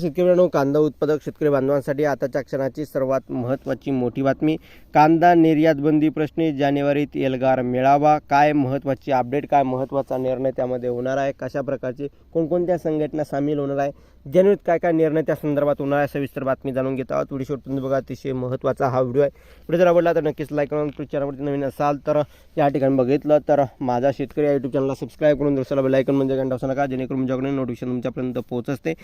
शेतकऱ्यांनो कांदा उत्पादक शेतकरी बांधवांसाठी आताच्या क्षणाची सर्वात महत्त्वाची मोठी बातमी. कांदा निर्यात बंदी प्रश्नी जानेवारीत एल्गार मेळावा. काय महत्त्वाची अपडेट काय महत्त्वाचा निर्णय त्यामध्ये होणार आहे? कशा प्रकारचे कोणकोणत्या संघटना सामील होणार आहे? जानेवारीत काय काय निर्णय त्या संदर्भात होणार आहे? सविस्तर बातमी जाणून घेत आहोत. व्हिडिओ शेवटपर्यंत बघा. अतिशय महत्त्वाचा हा व्हिडिओ आहे. व्हिडिओ जर आवडला तर नक्कीच लाईक करून यूट्यूब चॅनलवरती नवीन असाल तर या ठिकाणी बघितलं तर माझा शेतकरी या यूट्यूब चॅनलला सबस्क्राईब करून दुसऱ्याला बेलायकन म्हणजे घंटा असू नका. जेणेकरून तुमच्याकडे नोटिफिकेशन तुमच्यापर्यंत पोहोचते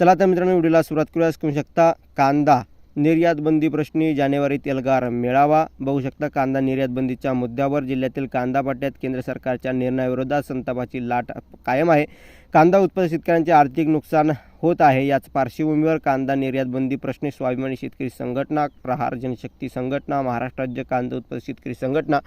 चला तर मित्रांनो व्हिडिओला सुरुवात करूयास. करू शकता कांदा. निर्यात बंदी प्रश्नी जानेवारीत एल्गार मेळावा. बघू शकता कांदा निर्यात बंदीच्या मुद्द्यावर जिल्ह्यातील कांदा पाट्यात केंद्र सरकारच्या निर्णयाविरोधात संतापाची लाट कायम आहे. कांदा उत्पादक शेतकऱ्यांचे आर्थिक नुकसान होत आहे. याच पार्श्वभूमीवर कांदा निर्यात बंदी प्रश्नी स्वाभिमानी शेतकरी संघटना प्रहार जनशक्ती संघटना महाराष्ट्र राज्य कांदा उत्पादक शेतकरी संघटना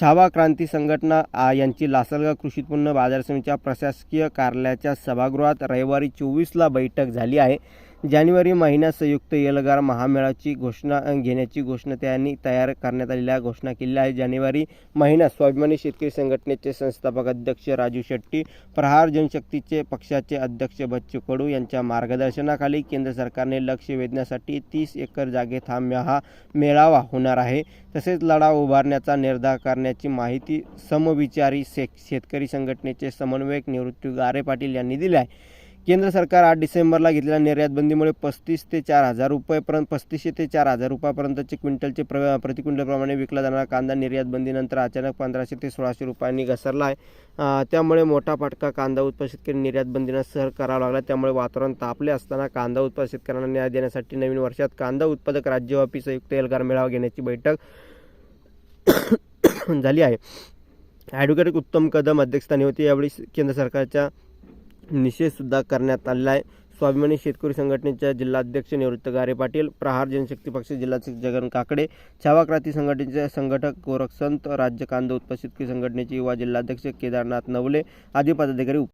छावा क्रांती संघटना यांची लासलगाव कृषी उत्पन्न बाजार समितीच्या प्रशासकीय कार्यालयाच्या सभागृहात रविवारी चोवीसला बैठक झाली आहे. जानेवारी महिन्यात संयुक्त येलगार महामेळाची घोषणा घेण्याची घोषणा त्यांनी तयार करण्यात आलेल्या घोषणा केली आहे जानेवारी महिन्यात स्वाभिमानी शेतकरी संघटनेचे संस्थापक अध्यक्ष राजू शेट्टी प्रहार जनशक्तीचे पक्षाचे अध्यक्ष बच्चू कडू यांच्या मार्गदर्शनाखाली केंद्र सरकारने लक्ष वेधण्यासाठी तीस एकर जागेत हा हा मेळावा होणार आहे. तसेच लढा उभारण्याचा निर्धार करण्याची माहिती समविचारी शे शेतकरी संघटनेचे समन्वयक निवृत्ती गारे पाटील यांनी दिली आहे. केंद्र सरकार आठ डिसेंबरला घेतलेल्या निर्यात बंदीमुळे पस्तीस ते चार हजार रुपयेपर्यंत पस्तीसशे ते चार हजार रुपयापर्यंतचे क्विंटलचे प्र प्रतिक्विंटलप्रमाणे विकला जाणारा कांदा निर्यात बंदीनंतर अचानक पंधराशे ते सोळाशे रुपयांनी घसरला आहे. त्यामुळे मोठा फटका कांदा उत्पादक शेतकरी निर्यात बंदीनं करावा लागला. त्यामुळे वातावरण तापले असताना कांदा उत्पादक शेतकऱ्यांना न्याय देण्यासाठी नवीन वर्षात कांदा उत्पादक राज्यव्यापी संयुक्त एल्गार मेळावा घेण्याची बैठक झाली आहे. ॲडव्होकेट उत्तम कदम अध्यक्षस्थानी होते. यावेळी केंद्र सरकारच्या निषेधसुद्धा करण्यात आलेला आहे. स्वाभिमानी शेतकरी संघटनेच्या जिल्हाध्यक्ष निवृत्त गारे पाटील प्रहार जनशक्ती पक्ष जिल्हाध्यक्ष जगन काकडे छावा क्रांती संघटनेचे संघटक गोरखसंत राज्य कांदा उत्पादक शेतकरी संघटनेचे युवा जिल्हाध्यक्ष केदारनाथ नवले आदी पदाधिकारी